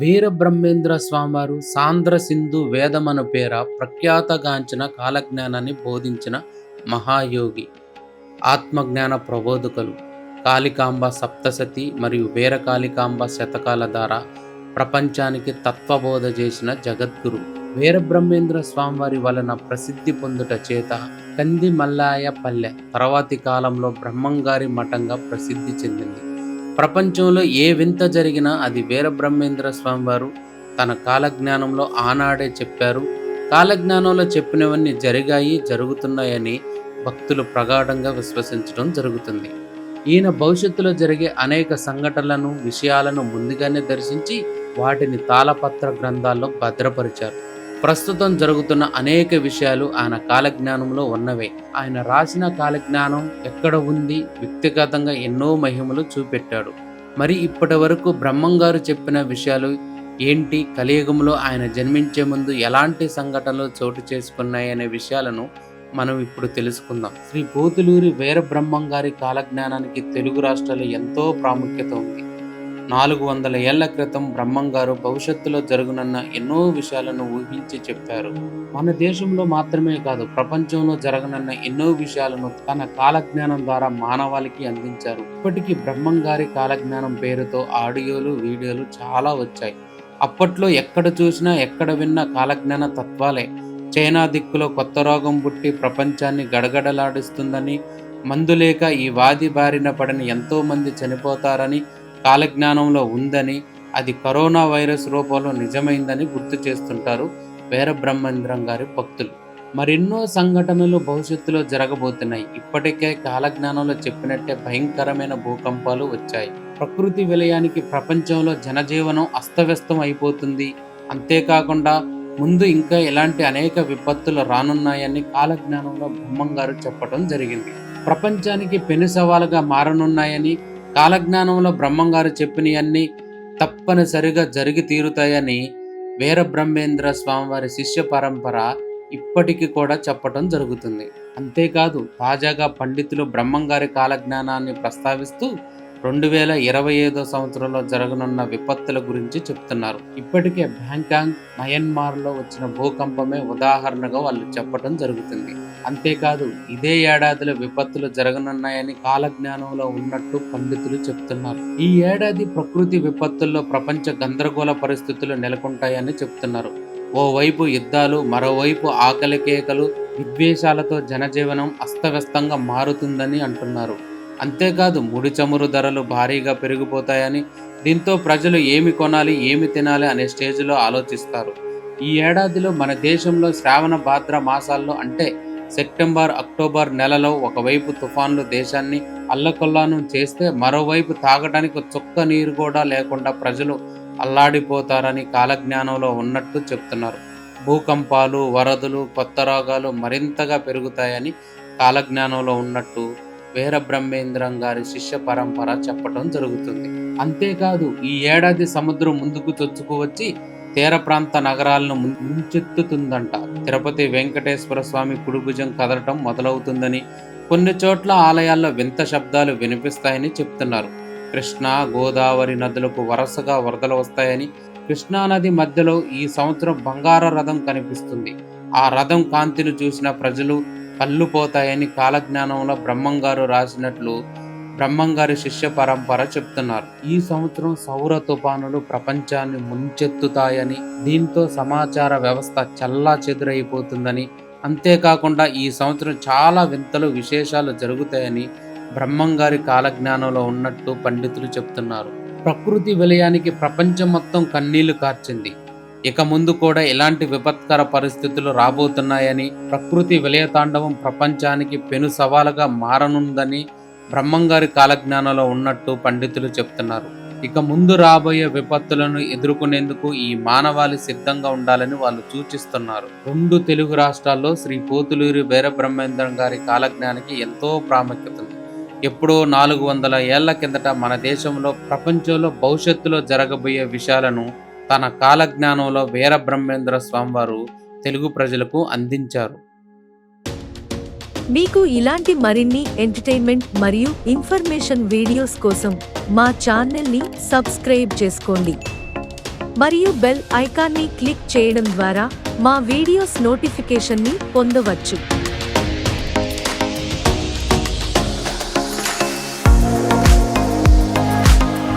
వీరబ్రహ్మేంద్ర స్వామివారు సాంద్ర సింధు వేదమను పేర ప్రఖ్యాతగాంచిన కాలజ్ఞానాన్ని బోధించిన మహాయోగి ఆత్మజ్ఞాన ప్రబోధకులు. కాళికాంబ సప్తసతి మరియు వీరకాళికాంబ శతకాల ద్వారా ప్రపంచానికి తత్వబోధ చేసిన జగద్గురు. వీరబ్రహ్మేంద్ర స్వామివారి వలన ప్రసిద్ధి పొందుట చేత కంది మల్లాయ పల్లె తర్వాతి కాలంలో బ్రహ్మంగారి మఠంగా ప్రసిద్ధి చెందింది. ప్రపంచంలో ఏ వింత జరిగినా అది వీరబ్రహ్మేంద్ర స్వామివారు తన కాలజ్ఞానంలో ఆనాడే చెప్పారు. కాలజ్ఞానంలో చెప్పినవన్నీ జరిగాయి జరుగుతున్నాయని భక్తులు ప్రగాఢంగా విశ్వసించడం జరుగుతుంది. ఈయన భవిష్యత్తులో జరిగే అనేక సంఘటనలను విషయాలను ముందుగానే దర్శించి వాటిని తాళపత్ర గ్రంథాల్లో భద్రపరిచారు. ప్రస్తుతం జరుగుతున్న అనేక విషయాలు ఆయన కాలజ్ఞానంలో ఉన్నవే. ఆయన రాసిన కాలజ్ఞానం ఎక్కడ ఉంది? వ్యక్తిగతంగా ఎన్నో మహిమలు చూపెట్టాడు. మరి ఇప్పటి వరకు బ్రహ్మంగారు చెప్పిన విషయాలు ఏంటి? కలియుగంలో ఆయన జన్మించే ముందు ఎలాంటి సంఘటనలు చోటు చేసుకున్నాయనే విషయాలను మనం ఇప్పుడు తెలుసుకుందాం. శ్రీ పోతులూరి వీరబ్రహ్మం గారి కాలజ్ఞానానికి తెలుగు రాష్ట్రాల్లో ఎంతో ప్రాముఖ్యత ఉంది. నాలుగు వందల ఏళ్ళ క్రితం బ్రహ్మంగారు భవిష్యత్తులో జరుగునన్న ఎన్నో విషయాలను ఊహించి చెప్పారు. మన దేశంలో మాత్రమే కాదు ప్రపంచంలో జరగనున్న ఎన్నో విషయాలను తన కాలజ్ఞానం ద్వారా మానవాళికి అందించారు. ఇప్పటికీ బ్రహ్మం గారి కాలజ్ఞానం పేరుతో ఆడియోలు వీడియోలు చాలా వచ్చాయి. అప్పట్లో ఎక్కడ చూసినా ఎక్కడ విన్నా కాలజ్ఞాన తత్వాలే. చైనా దిక్కులో కొత్త రోగం పుట్టి ప్రపంచాన్ని గడగడలాడిస్తుందని మందులేక ఈ వాది బారిన పడిన ఎంతోమంది చనిపోతారని కాలజ్ఞానంలో ఉందని అది కరోనా వైరస్ రూపంలో నిజమైందని గుర్తు చేస్తుంటారు వీరబ్రహ్మేంద్రం గారి భక్తులు. మరెన్నో సంఘటనలు భవిష్యత్తులో జరగబోతున్నాయి. ఇప్పటికే కాలజ్ఞానంలో చెప్పినట్టే భయంకరమైన భూకంపాలు వచ్చాయి. ప్రకృతి విలయానికి ప్రపంచంలో జనజీవనం అస్తవ్యస్తం అయిపోతుంది. అంతేకాకుండా ముందు ఇంకా ఇలాంటి అనేక విపత్తులు రానున్నాయని కాలజ్ఞానంలో బ్రహ్మంగారు చెప్పడం జరిగింది. ప్రపంచానికి పెను సవాలుగా మారనున్నాయని కాలజ్ఞానంలో బ్రహ్మంగారు చెప్పినవన్నీ తప్పనిసరిగా జరిగి తీరుతాయని వీరబ్రహ్మేంద్ర స్వామివారి శిష్య పరంపర ఇప్పటికీ కూడా చెప్పటం జరుగుతుంది. అంతేకాదు తాజాగా పండితులు బ్రహ్మంగారి కాలజ్ఞానాన్ని ప్రస్తావిస్తూ రెండు వేల ఇరవై ఐదో సంవత్సరంలో జరగనున్న విపత్తుల గురించి చెప్తున్నారు. ఇప్పటికే బ్యాంకాంగ్ మయన్మార్లో వచ్చిన భూకంపమే ఉదాహరణగా వాళ్ళు చెప్పడం జరుగుతుంది. అంతేకాదు ఇదే ఏడాదిలో విపత్తులు జరగనున్నాయని కాలజ్ఞానంలో ఉన్నట్టు పండితులు చెప్తున్నారు. ఈ ఏడాది ప్రకృతి విపత్తుల్లో ప్రపంచ గందరగోళ పరిస్థితులు నెలకొంటాయని చెప్తున్నారు. ఓవైపు యుద్ధాలు మరోవైపు ఆకలి కేకలు విద్వేషాలతో జనజీవనం అస్తవ్యస్తంగా మారుతుందని అంటున్నారు. అంతేకాదు ముడి చమురు ధరలు భారీగా పెరిగిపోతాయని దీంతో ప్రజలు ఏమి కొనాలి ఏమి తినాలి అనే స్టేజ్లో ఆలోచిస్తారు. ఈ ఏడాదిలో మన దేశంలో శ్రావణ భాద్ర మాసాల్లో అంటే సెప్టెంబర్ అక్టోబర్ నెలలో ఒకవైపు తుఫాన్లు దేశాన్ని అల్లకొల్లాను చేస్తే మరోవైపు తాగడానికి చుక్క నీరు కూడా లేకుండా ప్రజలు అల్లాడిపోతారని కాలజ్ఞానంలో ఉన్నట్టు చెప్తున్నారు. భూకంపాలు వరదలు కొత్త రోగాలు మరింతగా పెరుగుతాయని కాలజ్ఞానంలో ఉన్నట్టు వీరబ్రహ్మేంద్రం గారి శిష్య పరంపర చెప్పడం జరుగుతుంది. అంతేకాదు ఈ ఏడాది సముద్రం ముందుకు చొచ్చుకు వచ్చి తీర ప్రాంత నగరాలను ముంచెత్తుతుందంట. తిరుపతి వెంకటేశ్వర స్వామి కుడిభుజం కదలటం మొదలవుతుందని కొన్ని చోట్ల ఆలయాల్లో వింత శబ్దాలు వినిపిస్తాయని చెప్తున్నారు. కృష్ణా గోదావరి నదులకు వరుసగా వరదలు వస్తాయని కృష్ణా నది మధ్యలో ఈ సంవత్సరం బంగార రథం కనిపిస్తుంది. ఆ రథం కాంతిని చూసిన ప్రజలు కళ్ళు పోతాయని కాలజ్ఞానంలో బ్రహ్మంగారు రాసినట్లు బ్రహ్మంగారి శిష్య పరంపర చెప్తున్నారు. ఈ సంవత్సరం సౌర తుఫానులు ప్రపంచాన్ని ముంచెత్తుతాయని దీంతో సమాచార వ్యవస్థ చల్లా చెదురైపోతుందని అంతేకాకుండా ఈ సంవత్సరం చాలా వింతలు విశేషాలు జరుగుతాయని బ్రహ్మంగారి కాలజ్ఞానంలో ఉన్నట్టు పండితులు చెప్తున్నారు. ప్రకృతి విలయానికి ప్రపంచం మొత్తం కన్నీళ్ళు కార్చింది. ఇక ముందు కూడా ఇలాంటి విపత్కర పరిస్థితులు రాబోతున్నాయని ప్రకృతి విలయతాండవం ప్రపంచానికి పెను సవాలుగా మారనుందని బ్రహ్మంగారి కాలజ్ఞానంలో ఉన్నట్టు పండితులు చెప్తున్నారు. ఇక ముందు రాబోయే విపత్తులను ఎదుర్కొనేందుకు ఈ మానవాళి సిద్ధంగా ఉండాలని వాళ్ళు సూచిస్తున్నారు. రెండు తెలుగు రాష్ట్రాల్లో శ్రీ పోతులూరి వీరబ్రహ్మేంద్రం గారి కాలజ్ఞానికి ఎంతో ప్రాముఖ్యత ఉంది. ఎప్పుడో నాలుగు వందల ఏళ్ళ కిందట మన దేశంలో ప్రపంచంలో భవిష్యత్తులో జరగబోయే విషయాలను తన కాలజ్ఞానంలో వీరబ్రహ్మేంద్ర స్వామివారు తెలుగు ప్రజలకు అందించారు. మీకు ఇలాంటి మరిన్ని ఎంటర్టైన్మెంట్ మరియు ఇన్ఫర్మేషన్ వీడియోస్ కోసం మా ఛానల్ని సబ్స్క్రైబ్ చేసుకోండి. మరియు బెల్ ఐకాన్ని క్లిక్ చేయడం ద్వారా మా వీడియోస్ నోటిఫికేషన్ని పొందవచ్చు.